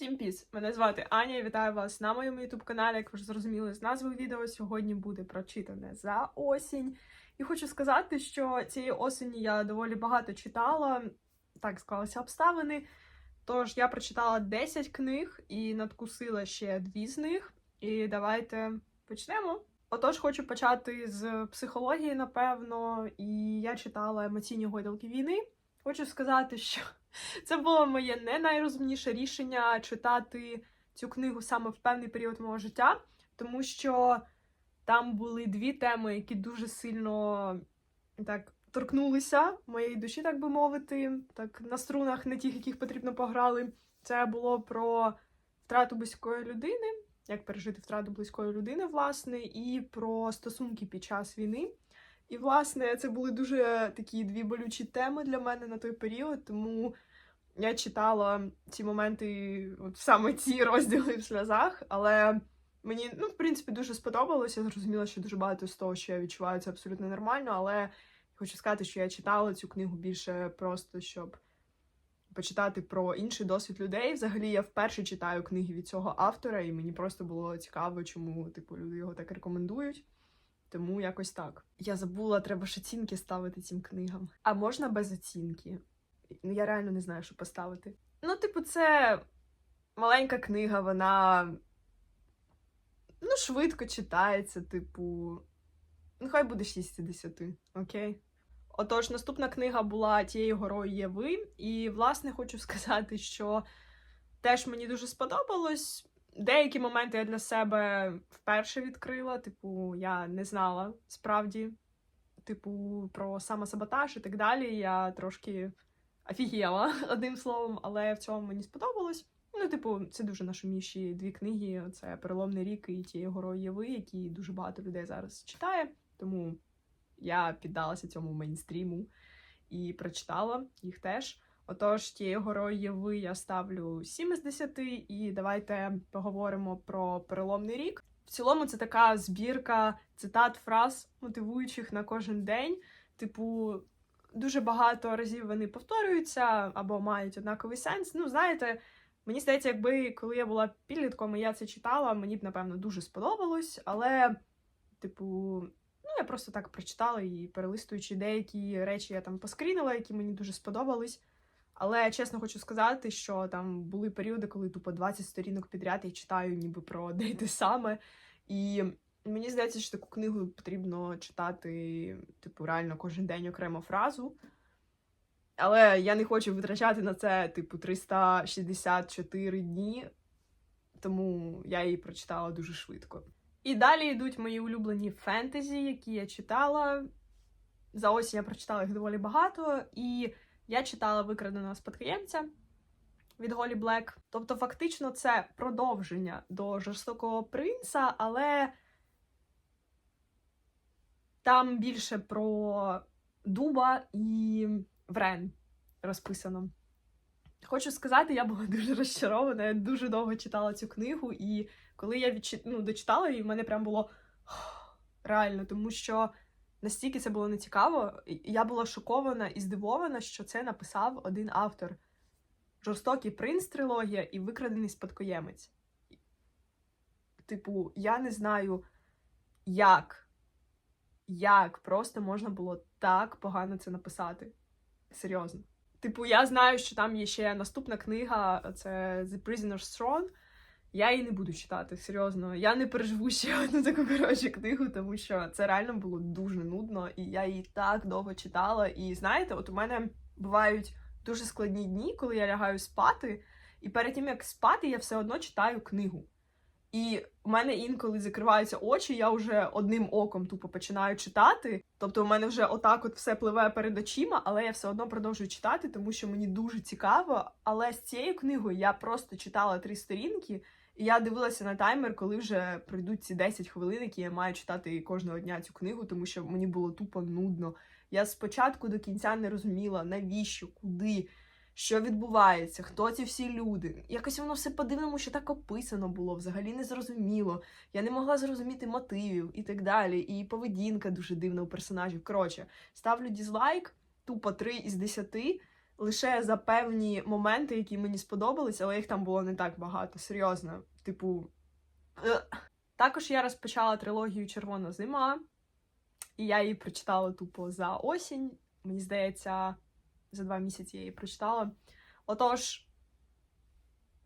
Всім піс! Мене звати Аня. і Вітаю вас на моєму youtube каналі. Як ви ж зрозуміли з назви відео, сьогодні буде прочитане за осінь. І хочу сказати, що цієї осені я доволі багато читала, так склалися обставини. Тож я прочитала 10 книг і надкусила ще дві з них. І давайте почнемо. Отож, хочу почати з психології, напевно, і я читала емоційні гойдалки війни. Хочу сказати, що це було моє не найрозумніше рішення читати цю книгу саме в певний період мого життя, тому що там були дві теми, які дуже сильно так торкнулися моєї душі, так би мовити, так на струнах, не тих, яких потрібно пограли. Це було про втрату близької людини, як пережити втрату близької людини, власне, і про стосунки під час війни. І, власне, це були дуже такі дві болючі теми для мене на той період, тому я читала ці моменти, от саме ці розділи в сльозах, але мені, ну, в принципі, дуже сподобалося. Я зрозуміла, що дуже багато з того, що я відчуваю, це абсолютно нормально, але хочу сказати, що я читала цю книгу більше просто, щоб почитати про інший досвід людей. Взагалі, я вперше читаю книги від цього автора, і мені просто було цікаво, чому типу люди його так рекомендують. Тому якось так. Я забула, треба ж оцінки ставити цим книгам. А можна без оцінки? Ну, я реально не знаю, що поставити. Ну, типу, це маленька книга, вона ну, швидко читається, типу. Ну, хай буде 6 з 10, окей? Отож, наступна книга була тією горою є ви. І, власне, хочу сказати, що теж мені дуже сподобалось. Деякі моменти я для себе вперше відкрила. Типу, я не знала справді, типу, про самосаботаж і так далі. Я трошки офігіла, одним словом, але в цьому мені сподобалось. Ну, типу, це дуже нашуміші дві книги: це Переломний рік і тією горою є ви, які дуже багато людей зараз читає. Тому я піддалася цьому мейнстріму і прочитала їх теж. Отож, тією горою ви, я ставлю 7 з 10, і давайте поговоримо про переломний рік. В цілому, це така збірка цитат, фраз, мотивуючих на кожен день. Типу, дуже багато разів вони повторюються або мають однаковий сенс. Ну, знаєте, мені здається, якби коли я була підлітком і я це читала, мені б, напевно, дуже сподобалось, але, типу, ну, я просто так прочитала і перелистуючи деякі речі, я там поскрінила, які мені дуже сподобались. Але чесно хочу сказати, що там були періоди, коли тупо 20 сторінок підряд я читаю ніби про й те саме. І мені здається, що таку книгу потрібно читати, типу, реально кожен день окремо фразу. Але я не хочу витрачати на це, типу, 364 дні, тому я її прочитала дуже швидко. І далі йдуть мої улюблені фентезі, які я читала. За осінь я прочитала їх доволі багато, і я читала викраденого спадкоємця від Голі Блек. Тобто, фактично, це продовження до жорстокого принца, але там більше про дуба і Врен розписано. Хочу сказати, я була дуже розчарована. Я дуже довго читала цю книгу, і коли я відчит... ну, дочитала її, в мене прям було реально, тому що настільки це було нецікаво. Я була шокована і здивована, що це написав один автор: Жорстокий принц трилогія і викрадений спадкоємець. Типу, я не знаю, як, як просто можна було так погано це написати. Серйозно. Типу, я знаю, що там є ще наступна книга, це The Prisoner's Throne. Я її не буду читати, серйозно. Я не переживу ще одну таку коротшу книгу, тому що це реально було дуже нудно, і я її так довго читала. І знаєте, от у мене бувають дуже складні дні, коли я лягаю спати, і перед тим як спати, я все одно читаю книгу. І у мене інколи закриваються очі, я вже одним оком тупо починаю читати. Тобто, у мене вже отак от все пливе перед очима, але я все одно продовжую читати, тому що мені дуже цікаво. Але з цією книгою я просто читала три сторінки, і я дивилася на таймер, коли вже пройдуть ці 10 хвилин, які я маю читати кожного дня цю книгу, тому що мені було тупо нудно. Я спочатку до кінця не розуміла, навіщо, куди що відбувається, хто ці всі люди. Якось воно все по-дивному, що так описано було, взагалі не зрозуміло. Я не могла зрозуміти мотивів і так далі. І поведінка дуже дивна у персонажів. Коротше, ставлю дізлайк, тупо 3 із 10. лише за певні моменти, які мені сподобались, але їх там було не так багато. Серйозно. Типу. е. Також я розпочала трилогію Червона зима, і я її прочитала тупо за осінь. Мені здається, за два місяці я її прочитала. Отож,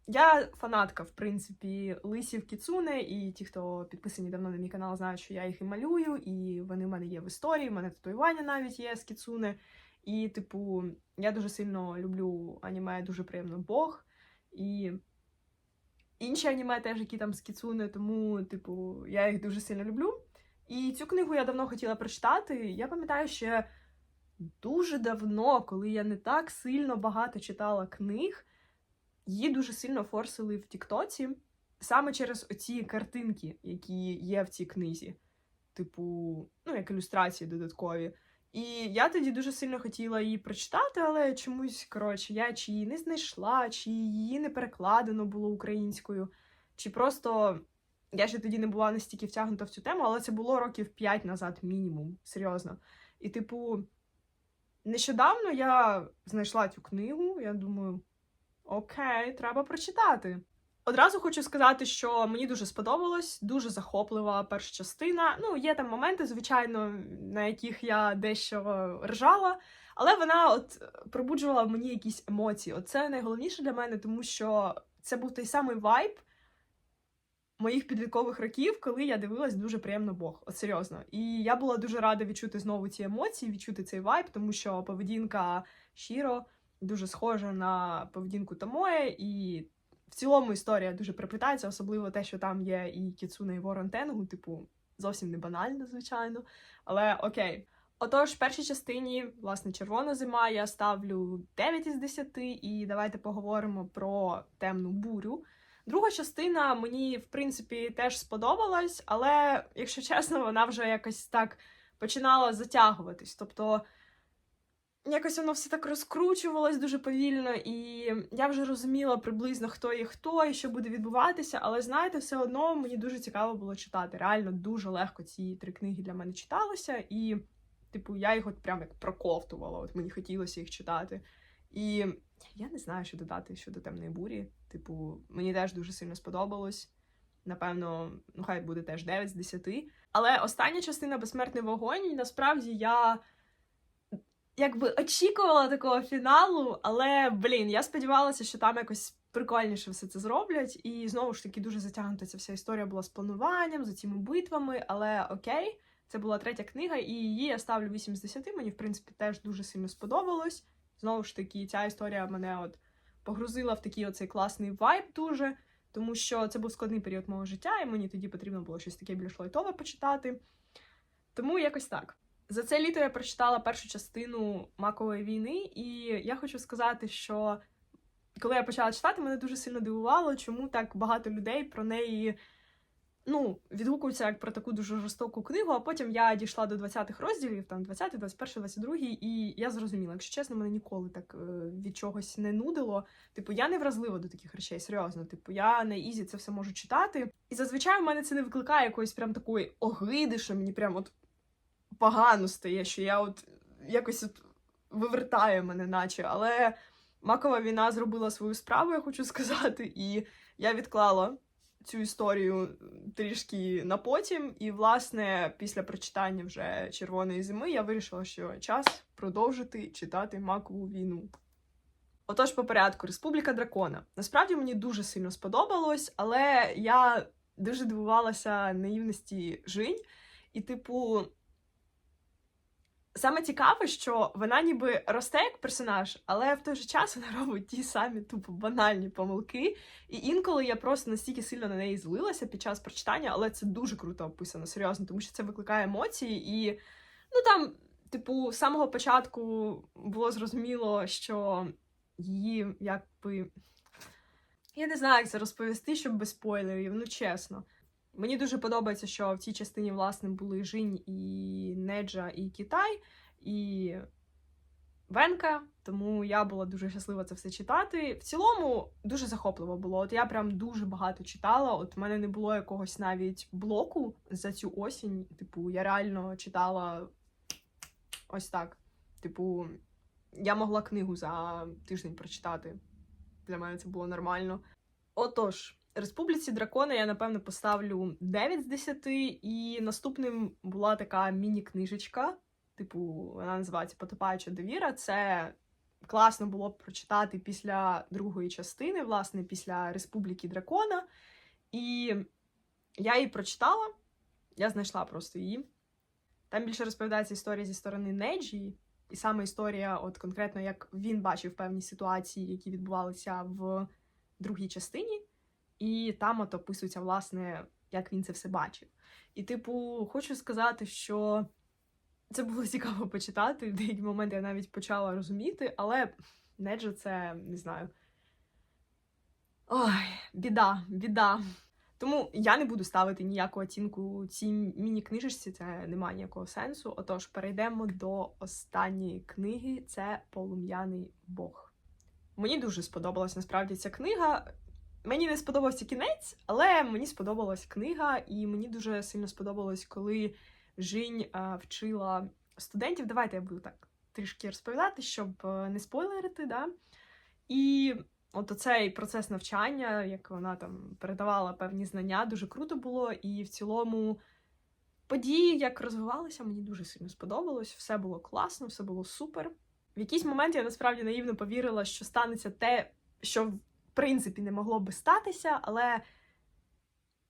я фанатка, в принципі, лисів Кіцуне, і ті, хто підписані давно на мій канал, знають, що я їх і малюю, і вони в мене є в історії, в мене татуювання навіть є з Кіцуне. І, типу, я дуже сильно люблю аніме, дуже приємно Бог. І інші аніме теж, які там з тому, типу, я їх дуже сильно люблю. І цю книгу я давно хотіла прочитати. Я пам'ятаю ще дуже давно, коли я не так сильно багато читала книг, її дуже сильно форсили в Тіктоці саме через оці картинки, які є в цій книзі. Типу, ну, як ілюстрації додаткові. І я тоді дуже сильно хотіла її прочитати, але чомусь, коротше, я чи її не знайшла, чи її не перекладено було українською, чи просто я ще тоді не була настільки втягнута в цю тему, але це було років 5 назад, мінімум, серйозно. І, типу, нещодавно я знайшла цю книгу, я думаю, окей, треба прочитати. Одразу хочу сказати, що мені дуже сподобалось, дуже захоплива перша частина. Ну, є там моменти, звичайно, на яких я дещо ржала, але вона от пробуджувала в мені якісь емоції. Оце найголовніше для мене, тому що це був той самий вайб моїх підліткових років, коли я дивилась дуже приємно Бог. От серйозно. І я була дуже рада відчути знову ці емоції, відчути цей вайб, тому що поведінка Шіро дуже схожа на поведінку Томоє, і в цілому історія дуже приплітається, особливо те, що там є і Кіцуне, і Ворон Тенгу, типу, зовсім не банально, звичайно. Але окей. Отож, в першій частині, власне, червона зима, я ставлю 9 із 10, і давайте поговоримо про темну бурю. Друга частина мені, в принципі, теж сподобалась, але, якщо чесно, вона вже якось так починала затягуватись. Тобто якось воно все так розкручувалось дуже повільно, і я вже розуміла приблизно, хто є хто і що буде відбуватися. Але знаєте, все одно мені дуже цікаво було читати. Реально дуже легко ці три книги для мене читалися, і, типу, я їх от прям як проковтувала. От мені хотілося їх читати. І я не знаю, що додати щодо темної бурі. Типу, мені теж дуже сильно сподобалось. Напевно, ну хай буде теж 9 з 10. Але остання частина безсмертний вогонь, насправді я якби очікувала такого фіналу, але блін, я сподівалася, що там якось прикольніше все це зроблять. І знову ж таки дуже затягнута ця вся історія була з плануванням, за цими битвами. Але окей, це була третя книга, і її я ставлю 8 з 10. Мені, в принципі, теж дуже сильно сподобалось. Знову ж таки, ця історія мене от погрузила в такий оцей класний вайб дуже, тому що це був складний період мого життя, і мені тоді потрібно було щось таке більш лайтове почитати. Тому якось так. За це літо я прочитала першу частину макової війни, і я хочу сказати, що коли я почала читати, мене дуже сильно дивувало, чому так багато людей про неї ну, відгукуються як про таку дуже жорстоку книгу, а потім я дійшла до 20-х розділів, там 20, 21, 22, і я зрозуміла, якщо чесно, мене ніколи так е, від чогось не нудило. Типу, я не вразлива до таких речей, серйозно. Типу, я на ізі це все можу читати. І зазвичай в мене це не викликає якоїсь прям такої огиди, що мені прям от погано стає, що я от якось от вивертає мене, наче. Але макова війна зробила свою справу, я хочу сказати, і я відклала цю історію трішки на потім. І, власне, після прочитання вже червоної зими я вирішила, що час продовжити читати макову війну. Отож, по порядку, Республіка Дракона. Насправді мені дуже сильно сподобалось, але я дуже дивувалася наївності Жінь. І, типу, саме цікаве, що вона ніби росте як персонаж, але в той же час вона робить ті самі тупо банальні помилки. І інколи я просто настільки сильно на неї злилася під час прочитання, але це дуже круто описано, серйозно, тому що це викликає емоції. І ну там, типу, з самого початку було зрозуміло, що її якби. Я не знаю, як це розповісти, щоб без спойлерів, ну чесно. Мені дуже подобається, що в цій частині, власне, були Жінь і Неджа, і Китай, і Венка. Тому я була дуже щаслива це все читати. В цілому дуже захопливо було. От я прям дуже багато читала. От в мене не було якогось навіть блоку за цю осінь. Типу, я реально читала ось так. Типу, Я могла книгу за тиждень прочитати. Для мене це було нормально. Отож, Республіці Дракона я, напевно, поставлю 9 з 10, і наступним була така міні-книжечка. Типу, вона називається Потопаюча довіра. Це класно було б прочитати після другої частини, власне, після Республіки Дракона. І я її прочитала, я знайшла просто її. Там більше розповідається історія зі сторони Неджі, і саме історія, от конкретно як він бачив певні ситуації, які відбувалися в другій частині, і там от описується, власне, як він це все бачив. І, типу, хочу сказати, що це було цікаво почитати. В деякі моменти я навіть почала розуміти, але Неджа це не знаю. Ой, біда, біда. Тому я не буду ставити ніяку оцінку цій міні-книжечці, це немає ніякого сенсу. Отож, перейдемо до останньої книги: це Полум'яний Бог. Мені дуже сподобалась насправді ця книга. Мені не сподобався кінець, але мені сподобалась книга, і мені дуже сильно сподобалось, коли Жінь вчила студентів. Давайте я буду так трішки розповідати, щоб е, не спойлерити. Да? І от оцей процес навчання, як вона там передавала певні знання, дуже круто було. І в цілому події, як розвивалися, мені дуже сильно сподобалось. Все було класно, все було супер. В якийсь момент я насправді наївно повірила, що станеться те, що принципі не могло би статися, але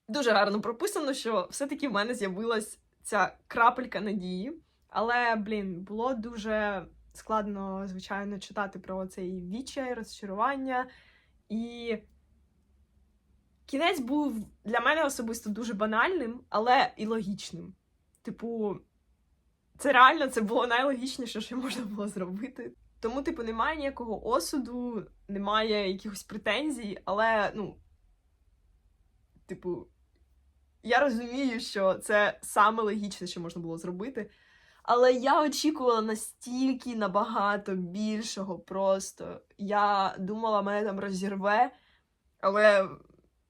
дуже гарно прописано, що все-таки в мене з'явилась ця крапелька надії. Але, блін, було дуже складно, звичайно, читати про цей відчай, розчарування. І кінець був для мене особисто дуже банальним, але і логічним. Типу, це реально це було найлогічніше, що можна було зробити. Тому, типу, немає ніякого осуду, немає якихось претензій, але, ну, типу, я розумію, що це саме логічне, що можна було зробити. Але я очікувала настільки набагато більшого просто. Я думала, мене там розірве, але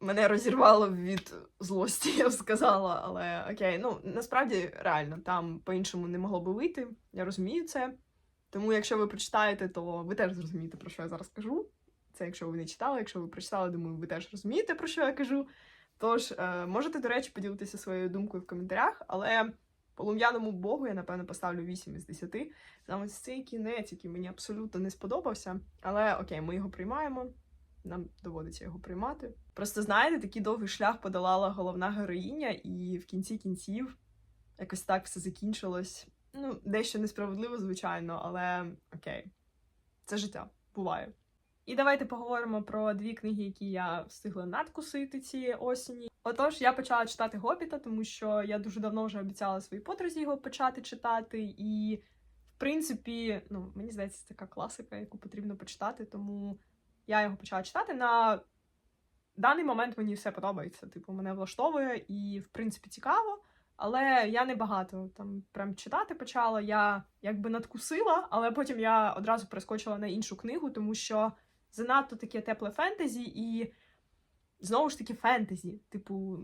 мене розірвало від злості, я б сказала. Але окей, ну насправді реально там по-іншому не могло би вийти. Я розумію це. Тому, якщо ви прочитаєте, то ви теж зрозумієте, про що я зараз кажу. Це якщо ви не читали, якщо ви прочитали, думаю, ви теж розумієте, про що я кажу. Тож, е, можете, до речі, поділитися своєю думкою в коментарях, але полум'яному богу я, напевно, поставлю 8 із 10. Саме цей кінець, який мені абсолютно не сподобався. Але окей, ми його приймаємо. Нам доводиться його приймати. Просто знаєте, такий довгий шлях подолала головна героїня, і в кінці кінців якось так все закінчилось. Ну, дещо несправедливо, звичайно, але окей, це життя буває. І давайте поговоримо про дві книги, які я встигла надкусити цієї осені. Отож, я почала читати Гобіта, тому що я дуже давно вже обіцяла своїй подрузі його почати читати. І, в принципі, ну, мені здається, це така класика, яку потрібно почитати, тому я його почала читати. На даний момент мені все подобається. Типу, мене влаштовує і, в принципі, цікаво. Але я не багато там прям читати почала. Я якби надкусила, але потім я одразу перескочила на іншу книгу, тому що занадто таке тепле фентезі, і знову ж таки фентезі. Типу,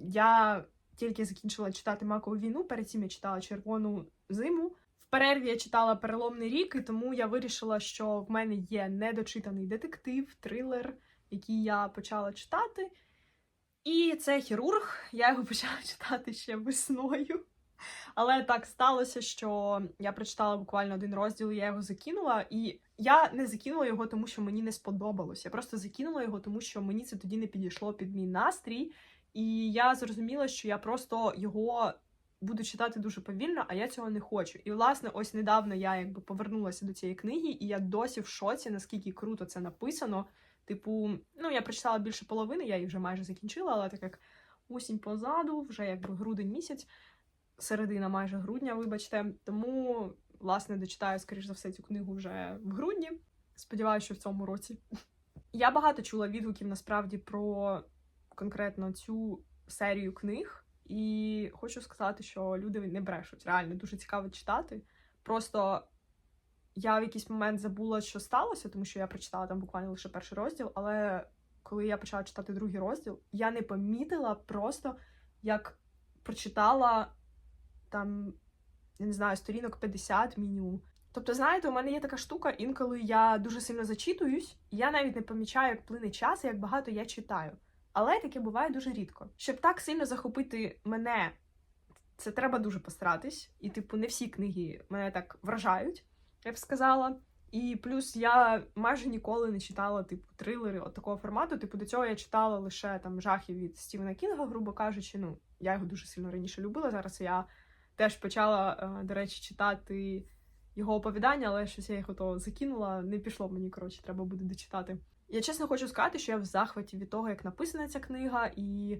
я тільки закінчила читати Макову війну, перед цим я читала Червону зиму. В перерві я читала переломний рік, і тому я вирішила, що в мене є недочитаний детектив, трилер, який я почала читати. І це хірург. Я його почала читати ще весною. Але так сталося, що я прочитала буквально один розділ, я його закинула, і я не закинула його, тому що мені не сподобалось. Я просто закинула його, тому що мені це тоді не підійшло під мій настрій. І я зрозуміла, що я просто його буду читати дуже повільно, а я цього не хочу. І, власне, ось недавно я якби повернулася до цієї книги, і я досі в шоці, наскільки круто це написано. Типу, ну я прочитала більше половини, я її вже майже закінчила, але так як осінь позаду, вже якби грудень місяць, середина майже грудня, вибачте. Тому, власне, дочитаю, скоріш за все, цю книгу вже в грудні. Сподіваюся, що в цьому році. Я багато чула відгуків насправді про конкретно цю серію книг, і хочу сказати, що люди не брешуть. Реально дуже цікаво читати. Просто я в якийсь момент забула, що сталося, тому що я прочитала там буквально лише перший розділ, але коли я почала читати другий розділ, я не помітила просто, як прочитала там, я не знаю, сторінок 50 меню. Тобто, знаєте, у мене є така штука, інколи я дуже сильно зачитуюсь, і я навіть не помічаю, як плине час, і як багато я читаю. Але таке буває дуже рідко. Щоб так сильно захопити мене, це треба дуже постаратись. І, типу, не всі книги мене так вражають, я б сказала. І плюс я майже ніколи не читала, типу, трилери от такого формату. Типу, до цього я читала лише там жахи від Стівена Кінга, грубо кажучи. Ну, я його дуже сильно раніше любила. Зараз я теж почала, е, до речі, читати його оповідання, але щось я їх ото закинула. Не пішло мені, коротше, треба буде дочитати. Я чесно хочу сказати, що я в захваті від того, як написана ця книга, і,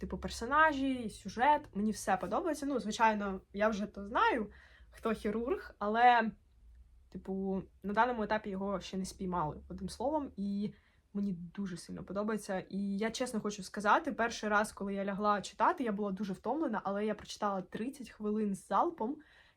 типу, персонажі, і сюжет. Мені все подобається. Ну, звичайно, я вже то знаю, хто хірург, але, типу, на даному етапі його ще не спіймали одним словом, і мені дуже сильно подобається. І я чесно хочу сказати, перший раз, коли я лягла читати, я була дуже втомлена, але я прочитала 30 хвилин з залпом.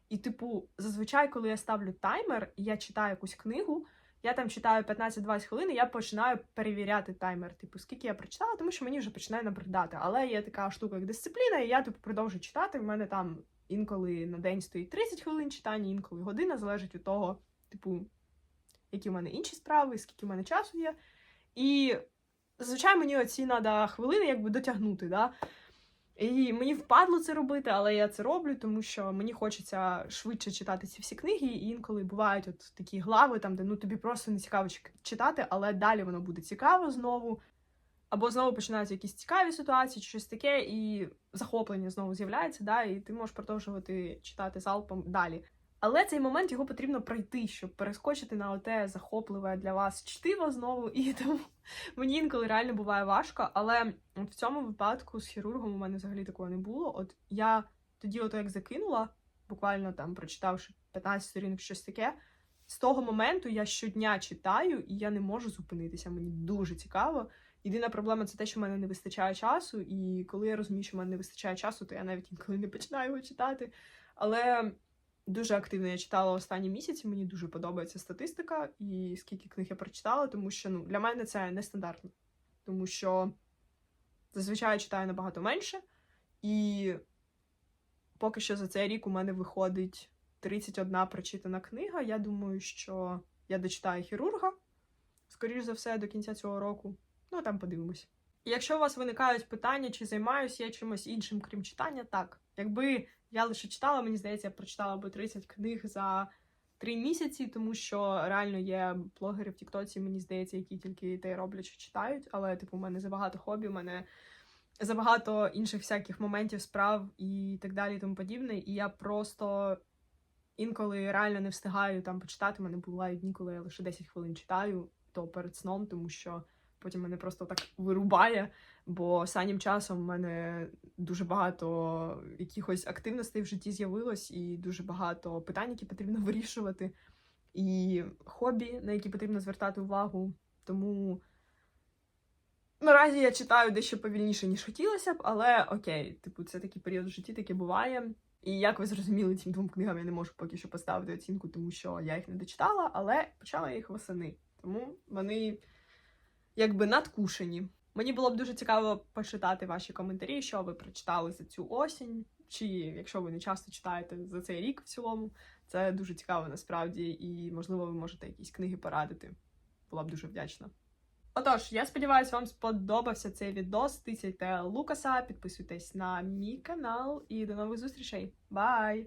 І, типу, зазвичай, коли я ставлю таймер і я читаю якусь книгу, я там читаю 15-20 хвилин, і я починаю перевіряти таймер, типу, скільки я прочитала, тому що мені вже починає набридати. Але є така штука, як дисципліна, і я типу продовжую читати. В мене там інколи на день стоїть 30 хвилин читання, інколи година, залежить від того, типу, які в мене інші справи, скільки в мене часу є. І зазвичай мені оці треба хвилини якби дотягнути. Да? І мені впадло це робити, але я це роблю, тому що мені хочеться швидше читати ці всі книги. І інколи бувають от такі глави, там, де ну тобі просто не цікаво читати, але далі воно буде цікаво знову. Або знову починаються якісь цікаві ситуації, щось таке, і захоплення знову з'являється, да, і ти можеш продовжувати читати залпом далі. Але цей момент його потрібно пройти, щоб перескочити на оте захопливе для вас чтиво знову. І тому мені інколи реально буває важко. Але в цьому випадку з хірургом у мене взагалі такого не було. От я тоді, ото як закинула, буквально там прочитавши 15 сторінок щось таке. З того моменту я щодня читаю, і я не можу зупинитися. Мені дуже цікаво. Єдина проблема це те, що в мене не вистачає часу, і коли я розумію, що в мене не вистачає часу, то я навіть інколи не починаю його читати. Але дуже активно я читала останні місяці. Мені дуже подобається статистика і скільки книг я прочитала, тому що ну, для мене це нестандартно. Тому що зазвичай я читаю набагато менше, і поки що за цей рік у мене виходить 31 прочитана книга. Я думаю, що я дочитаю хірурга, скоріш за все, до кінця цього року. Ну, там подивимось. Якщо у вас виникають питання, чи займаюся я чимось іншим, крім читання, так. Якби я лише читала, мені здається, я прочитала би 30 книг за 3 місяці, тому що реально є блогери в Тіктоці, мені здається, які тільки те роблять, що читають. Але, типу, у мене забагато хобі, у мене забагато інших всяких моментів, справ і так далі, і тому подібне. І я просто інколи реально не встигаю там почитати. У мене бувають дні, коли я лише 10 хвилин читаю, то перед сном, тому що потім мене просто так вирубає. Бо останнім часом в мене дуже багато якихось активностей в житті з'явилось, і дуже багато питань, які потрібно вирішувати, і хобі, на які потрібно звертати увагу. Тому наразі я читаю дещо повільніше, ніж хотілося б, але окей, типу, це такий період в житті, таке буває. І як ви зрозуміли, цим двом книгам я не можу поки що поставити оцінку, тому що я їх не дочитала, але почала їх восени. Тому вони якби надкушені. Мені було б дуже цікаво почитати ваші коментарі, що ви прочитали за цю осінь, чи якщо ви не часто читаєте за цей рік в цілому. Це дуже цікаво насправді, і можливо ви можете якісь книги порадити. Була б дуже вдячна. Отож, я сподіваюся, вам сподобався цей відос. Тисяйте Лукаса, підписуйтесь на мій канал і до нових зустрічей. Бай!